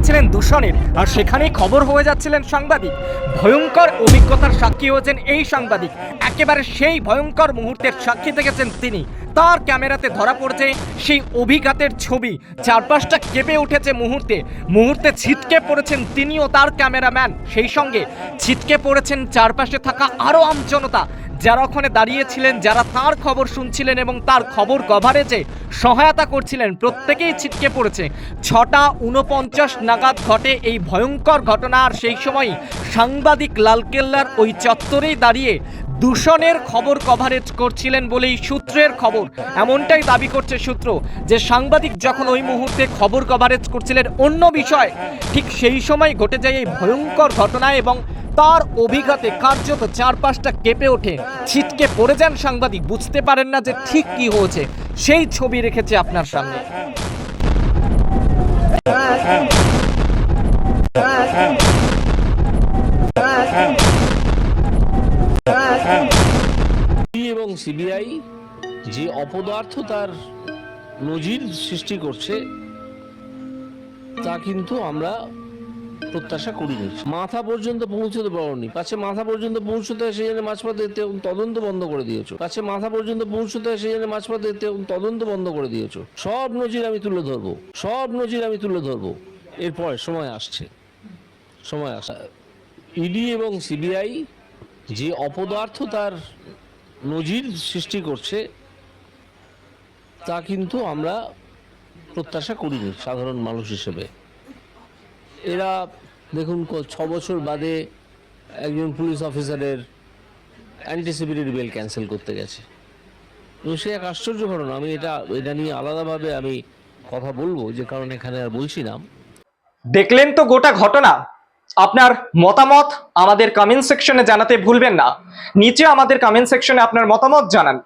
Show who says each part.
Speaker 1: দাঁড়িয়েছিলেন দূষণের। আর সেখানেই খবর হয়ে যাচ্ছিলেন সাংবাদিক। ভয়ঙ্কর অভিজ্ঞতার সাক্ষী হয়েছেন এই সাংবাদিক। একেবারে সেই ভয়ঙ্কর মুহূর্তের সাক্ষী থেকেছেন তিনি। তার ক্যামেরাতে ধরা পড়ছে সেই অভিঘাতের ছবি। চারপাশটা কেঁপে উঠেছে মুহূর্তে। মুহূর্তে ছিটকে পড়েছেন তিনিও তার ক্যামেরাম্যান। সেই সঙ্গে ছিটকে পড়েছেন চারপাশে থাকা আরও আমজনতা। যারা ওখানে দাঁড়িয়েছিলেন, যারা তার খবর শুনছিলেন এবং তার খবর কভারেজে সহায়তা করছিলেন, প্রত্যেকেই ছিটকে পড়েছে। ছটা উনপঞ্চাশ নাগাদ ঘটে এই ভয়ঙ্কর ঘটনা, আর সেই সময় সাংবাদিক লালকেল্লার ওই চত্বরেই দাঁড়িয়ে দূষণের খবর কভারেজ করছিলেন বলেই সূত্রের খবর। এমনটাই দাবি করছে সূত্র যে সাংবাদিক যখন ওই মুহূর্তে খবর কভারেজ করছিলেন, অন্য বিষয়, ঠিক সেই সময় ঘটে যায় এই ভয়ঙ্কর ঘটনা এবং তার অভিঘাতে কার্যত চারপাশটা কেঁপে ওঠে। ছিটকে পড়ে যান সাংবাদিক, বুঝতে পারেন না যে ঠিক কি হয়েছে। সেই ছবি রেখেছে আপনার সামনে।
Speaker 2: এবং সিবিআই যে অপদার্থ তার নজির সৃষ্টি করছে, তা কিন্তু আমরা প্রত্যাশা করিনি। মাথা পর্যন্ত পৌঁছতে পারোনি। কাছে মাথা পর্যন্ত পৌঁছতে সেই জন্য মাঝপথে তে- তদন্ত বন্ধ করে দিয়েছ। কাছে মাথা পর্যন্ত পৌঁছতে সেই জন্য মাঝপথে তে- তদন্ত বন্ধ করে দিয়েছ। সব নজির আমি তুলে ধরবো। সব নজির আমি তুলে ধরবো। এরপরে সময় আসছে। সময় আসা ইডি এবং সিবিআই যে অপদার্থ তার নজির সৃষ্টি করছে, তা কিন্তু আমরা প্রত্যাশা করিনি সাধারণ মানুষ হিসেবে। এরা, দেখুন ছ বছর বাদে একজন পুলিশ অফিসারের অ্যান্টিসিপেটেড বেল ক্যান্সেল করতে গেছে। এবং সে এক আশ্চর্য ঘটনা, আমি এটা এটা নিয়ে আলাদাভাবে আমি কথা বলব, যে কারণ এখানে আর বলছি না।
Speaker 1: দেখলেন তো গোটা ঘটনা? আপনার মতামত আমাদের কমেন্ট সেকশনে জানাতে ভুলবেন না। নিচে আমাদের কমেন্ট সেকশনে আপনার মতামত জানান।